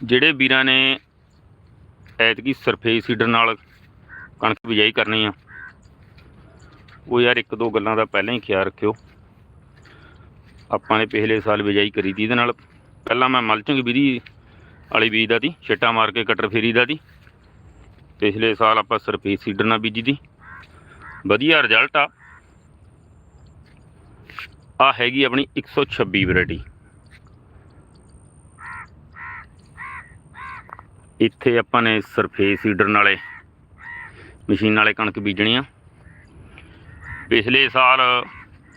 ਜਿਹੜੇ ਵੀਰਾਂ ਨੇ ਐਤਕੀ ਸਰਫੇਸ ਸੀਡਰ ਨਾਲ ਕਣਕ ਬਿਜਾਈ ਕਰਨੀ ਆ, ਉਹ ਯਾਰ ਇੱਕ ਦੋ ਗੱਲਾਂ ਦਾ ਪਹਿਲਾਂ ਹੀ ਖਿਆਲ ਰੱਖਿਓ। ਆਪਾਂ ਨੇ ਪਿਛਲੇ ਸਾਲ ਬਿਜਾਈ ਕਰੀ ਤੀ ਇਹਦੇ ਨਾਲ। ਪਹਿਲਾਂ ਮੈਂ ਮਲਚਿੰਗ ਵਿਧੀ ਵਾਲੀ ਬੀਜ ਦਾ ਤੀ, ਛਿੱਟਾ ਮਾਰ ਕੇ ਕਟਰ ਫੇਰੀ ਦਾ ਤੀ। ਪਿਛਲੇ ਸਾਲ ਆਪਾਂ ਸਰਫੇਸ ਸੀਡਰ ਨਾਲ ਬੀਜੀ ਤੀ। ਵਧੀਆ ਰਿਜ਼ਲਟ ਆ। ਆ ਹੈਗੀ ਆਪਣੀ 126 ਵੈਰਾਈਟੀ। ਇੱਥੇ ਆਪਾਂ ਨੇ ਸਰਫੇਸ ਸੀਡਰ ਨਾਲੇ ਮਸ਼ੀਨ ਨਾਲੇ ਕਣਕ ਬੀਜਣੀ ਆ। ਪਿਛਲੇ ਸਾਲ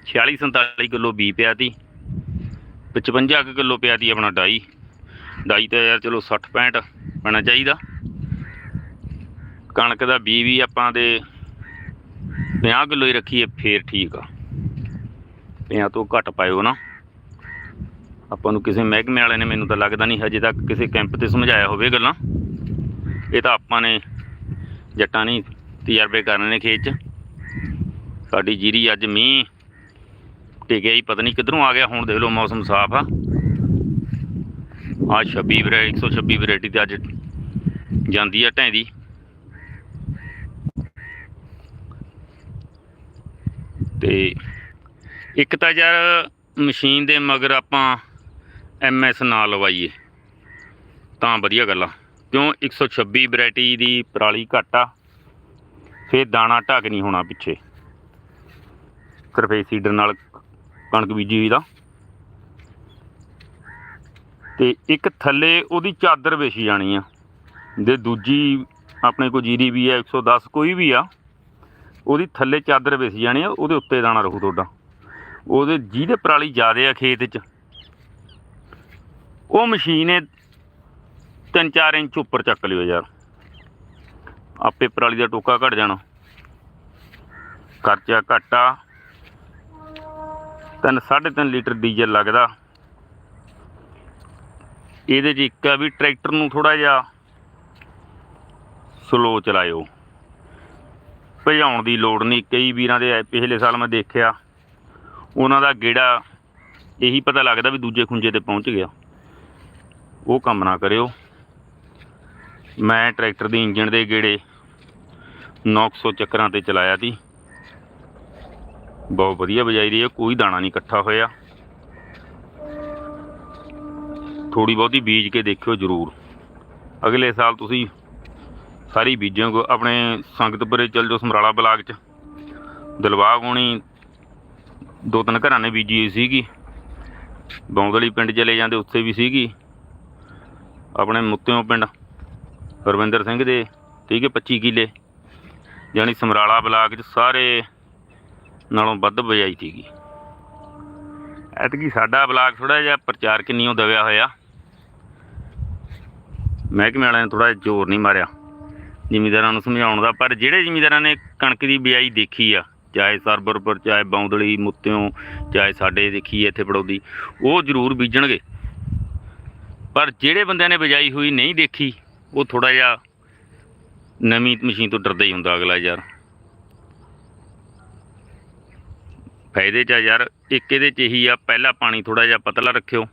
46 47 ਕਿਲੋ ਬੀ ਪਿਆ ਤੀ 55 ਕੁ ਕਿਲੋ ਪਿਆ ਤੀ ਆਪਣਾ ਡਾਈ। ਡਾਈ ਤਾਂ ਯਾਰ ਚਲੋ 60 65 ਪੈਣਾ ਚਾਹੀਦਾ। ਕਣਕ ਦਾ ਬੀ ਵੀ ਆਪਾਂ ਦੇ 50 ਕਿਲੋ ਹੀ ਰੱਖੀਏ, ਫੇਰ ਠੀਕ ਆ। 50 ਤੋਂ ਘੱਟ ਪਾਇਓ ਨਾ। ਆਪਾਂ ਨੂੰ ਕਿਸੇ ਮਹਿਕਮੇ ਵਾਲੇ ਨੇ, ਮੈਨੂੰ ਤਾਂ ਲੱਗਦਾ ਨਹੀਂ ਹਜੇ ਤੱਕ ਕਿਸੇ ਕੈਂਪ ਤੇ ਸਮਝਾਇਆ ਹੋਵੇ ਗੱਲਾਂ। ਇਹ ਤਾਂ ਆਪਾਂ ਨੇ ਜੱਟਾਂ ਨਹੀਂ ਤਜਰਬੇ ਕਰਨੇ ਨੇ ਖੇਤ 'ਚ। ਸਾਡੀ ਜੀਰੀ ਅੱਜ ਮੀਂਹ ਟਿਕਿਆ ਹੀ, ਪਤਾ ਨਹੀਂ ਕਿੱਧਰੋਂ ਆ ਗਿਆ, ਹੁਣ ਦੇਖ ਲਓ ਮੌਸਮ ਸਾਫ਼ ਆ। ਆ 26 ਵੈਰਾਈਟੀ 126 ਵੈਰਾਈਟੀ ਤੇ ਅੱਜ ਜਾਂਦੀ ਆ ਢੈਂਦੀ ਤੇ ਇੱਕ ਤਾਂ ਯਾਰ ਮਸ਼ੀਨ ਦੇ ਮਗਰ ਆਪਾਂ ਐਮਐਸ ਨਾ ਲਵਾਈਏ। ਤਾਂ ਵਧੀਆ ਗੱਲ ਆ। ਕਿਉਂ 126 ਵੈਰਾਈਟੀ ਦੀ ਪਰਾਲੀ ਘੱਟ ਆ। ਫੇਰ ਦਾਣਾ ਢੱਕ ਨਹੀਂ ਹੋਣਾ ਪਿੱਛੇ। ਸਰਫੇਸ ਸੀਡਰ ਨਾਲ ਕਣਕ ਬੀਜੀ ਹੋਈ ਦਾ। ਤੇ ਇੱਕ ਥੱਲੇ ਉਹਦੀ ਚਾਦਰ ਵਿਛ ਜਾਣੀ ਆ। ਜੇ ਦੂਜੀ ਆਪਣੇ ਕੋ ਜੀਰੀ ਵੀ ਆ 110 ਕੋਈ ਵੀ ਆ, ਉਹਦੀ ਥੱਲੇ ਚਾਦਰ ਵਿਛ ਜਾਣੀ ਆ, ਉਹਦੇ ਉੱਤੇ ਦਾਣਾ ਰਹੂ ਤੁਹਾਡਾ। ਉਹਦੇ ਜਿਹਦੇ ਪਰਾਲੀ ਜ਼ਿਆਦੇ ਆ ਖੇਤ 'ਚ, ਉਹ ਮਸ਼ੀਨ ਏ 3-4 ਇੰਚ ਉੱਪਰ ਚੱਕ ਲਿਓ ਯਾਰ। ਆਪੇ ਪਰਾਲੀ ਦਾ ਟੋਕਾ ਘਟ ਜਾਣਾ। ਖਰਚਾ ਘਟਾ ਤਿੰਨ 3.5 ਲੀਟਰ ਡੀਜ਼ਲ ਲੱਗਦਾ। ਇਹਦੇ 'ਚ ਇੱਕ ਆ ਵੀ ਟਰੈਕਟਰ ਨੂੰ ਥੋੜਾ ਜਿਹਾ ਸਲੋ ਚਲਾਇਓ। ਭਜਾਉਣ ਦੀ ਲੋੜ ਨਹੀਂ। ਕਈ ਵੀਰਾਂ ਦੇ ਪਿਛਲੇ ਸਾਲ ਮੈਂ ਦੇਖਿਆ, ਉਹਨਾਂ ਦਾ ਗੇੜਾ ਇਹੀ ਪਤਾ ਲੱਗਦਾ ਵੀ ਦੂਜੇ ਖੁੰਝੇ ਤੇ ਪਹੁੰਚ ਗਿਆ। ਉਹ ਕੰਮ ਨਾ ਕਰਿਓ। ਮੈਂ ਟਰੈਕਟਰ ਦੀ ਇੰਜਣ ਦੇ ਗੇੜੇ 900 ਚੱਕਰਾਂ ਤੇ ਚਲਾਇਆ ਸੀ। ਬਹੁਤ ਵਧੀਆ ਬਜਾਈ ਰਹੀ ਹੈ ਕੋਈ ਦਾਣਾ ਨਹੀਂ ਇਕੱਠਾ ਹੋਇਆ। ਥੋੜੀ ਬਹੁਤੀ ਬੀਜ ਕੇ ਦੇਖਿਓ ਜ਼ਰੂਰ। ਅਗਲੇ ਸਾਲ ਤੁਸੀਂ ਸਾਰੀ ਬੀਜੋਗੇ ਆਪਣੇ ਸੰਗਤਪੁਰੇ ਚੱਲ ਜਾਓ ਸਮਰਾਲਾ ਬਲਾਕ ਚ। ਦਿਲਬਾਗ ਹੋਣੀ ਦੋ ਤਿੰਨ ਘਰਾਂ ਨੇ ਬੀਜੀ ਹੋਈ ਸੀਗੀ। ਬੌਂਦਲੀ ਪਿੰਡ ਚਲੇ ਜਾਂਦੇ, ਉੱਥੇ ਵੀ ਸੀਗੀ। ਆਪਣੇ ਮੁੱਤਿਓਂ ਪਿੰਡ। ਰਵਿੰਦਰ ਸਿੰਘ ਦੇ, ਠੀਕ ਹੈ 25 ਕਿੱਲੇ। ਯਾਨੀ ਸਮਰਾਲਾ ਬਲਾਕ 'ਚ ਸਾਰੇ ਨਾਲੋਂ ਵੱਧ ਬਜਾਈ ਸੀਗੀ। ਐਤਕੀ ਸਾਡਾ ਬਲਾਕ ਥੋੜਾ ਜਿਹਾ ਪ੍ਰਚਾਰ ਕਿੰਨੀਓ ਦਵਿਆ ਹੋਇਆ। ਮਹਿਕਮੇ ਵਾਲਿਆਂ ਨੇ ਥੋੜਾ ਜ਼ੋਰ ਨਹੀਂ ਮਾਰਿਆ। ਜ਼ਿਮੀਦਾਰਾਂ ਨੂੰ ਸਮਝਾਉਣ ਦਾ, ਪਰ ਜਿਹੜੇ ਜ਼ਿਮੀਦਾਰਾਂ ਨੇ ਕਣਕ ਦੀ ਬਿਜਾਈ ਦੇਖੀ ਆ, ਚਾਹੇ ਸਰਬਰਪੁਰ, ਚਾਹੇ ਬੌਂਦਲੀ, ਮੁੱਤਿਓਂ, ਚਾਹੇ ਸਾਡੇ ਦੇਖੀ ਇੱਥੇ ਪੜੌਦੀ ਉਹ ਜ਼ਰੂਰ ਬੀਜਣਗੇ। ਪਰ ਜਿਹੜੇ ਬੰਦਿਆਂ ਨੇ ਬਿਜਾਈ ਹੋਈ ਨਹੀਂ ਦੇਖੀ ਉਹ ਥੋੜਾ ਜਿਹਾ ਨਵੀਂ ਮਸ਼ੀਨ ਤੋਂ ਡਰਦਾ ਹੀ ਹੁੰਦਾ ਅਗਲਾ ਯਾਰ। ਫਾਇਦੇ ਚ ਆ ਯਾਰ, ਇੱਕ ਇਹਦੇ ਚ ਇਹੀ ਆ, ਪਹਿਲਾ ਪਾਣੀ ਥੋੜਾ ਜਿਹਾ ਪਤਲਾ ਰੱਖਿਓ।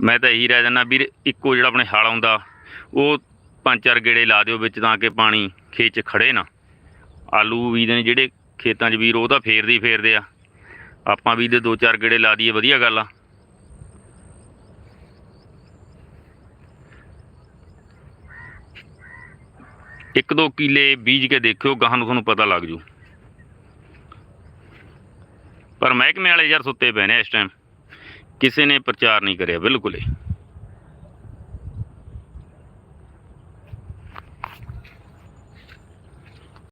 ਮੈਂ ਤਾਂ ਇਹੀ ਰਹਿ ਜਾਂਦਾ ਵੀਰ, ਇੱਕੋ ਜਿਹੜਾ ਆਪਣੇ ਹਲ ਆਉਂਦਾ, ਉਹ ਪੰਜ ਚਾਰ ਗੇੜੇ ਲਾ ਦਿਓ ਵਿੱਚ ਤਾਂ ਕਿ ਪਾਣੀ ਖੇਤ 'ਚ ਖੜੇ ਨਾ। ਆਲੂ ਬੀਜਦੇ ਨੇ ਜਿਹੜੇ ਖੇਤਾਂ 'ਚ ਵੀਰ, ਉਹ ਤਾਂ ਫੇਰਦੇ ਹੀ ਫੇਰਦੇ ਆ। ਆਪਾਂ ਵੀ ਦੇ ਦੋ ਚਾਰ ਗੇੜੇ ਲਾ ਦਈਏ, ਵਧੀਆ ਗੱਲ ਆ। ਇੱਕ ਦੋ ਕਿੱਲੇ ਬੀਜ ਕੇ ਦੇਖਿਓ, ਗਾਹਾਂ ਨੂੰ ਤੁਹਾਨੂੰ ਪਤਾ ਲੱਗ ਜੂ। ਪਰ ਮਹਿਕਮੇ ਵਾਲੇ ਯਾਰ ਸੁੱਤੇ ਪਏ ਨੇ ਇਸ ਟਾਈਮ ਕਿਸੇ ਨੇ ਪ੍ਰਚਾਰ ਨਹੀਂ ਕਰਿਆ, ਬਿਲਕੁਲ ਹੀ।